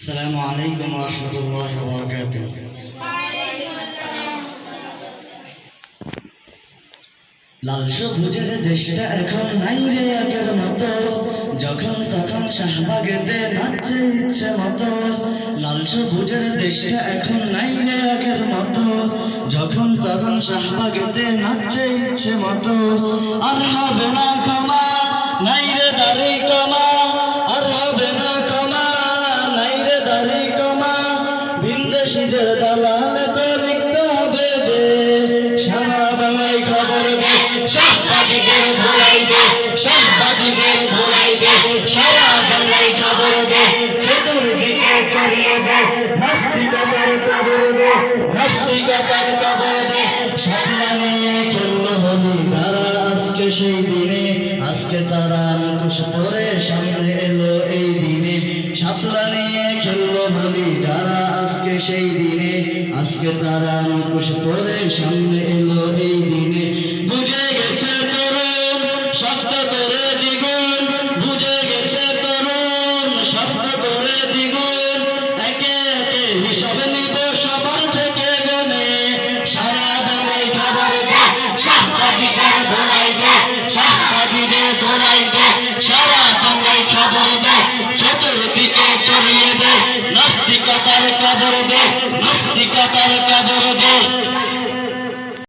السلام عليكم ورحمة الله وبركاته লাল সবুজের দেশটা এখন নাই রে আগের মতো যখন তখন শাহবাগেতে নাচছে ইচ্ছে মতো লাল সবুজের দেশটা এখন নাই রে আগের মতো যখন তখন শাহবাগেতে নাচছে ইচ্ছে মতো আর হবে না ভিনদেশীদের দালাল তো লিখতে হবে যে সারা বাংলায় খবর দে সাংবাদিকের ধরাই দে সাংবাদিকের ধরাই দে, সারা বাংলায় খবর দে চতুর্দিকে ছড়িয়ে দে নাস্তিকতার খবর দে নাস্তিকতার খবর দে। সাপলা চলল হলি তারা, আজকে সেই দিনে, আজকে তারা সামনে এলো এই দিনে। সাপলা সেই দিনে আজকে তারা মুখোশ পরে সামনে ছড়িয়ে দে নাস্তিকতার কবর দে কবর দে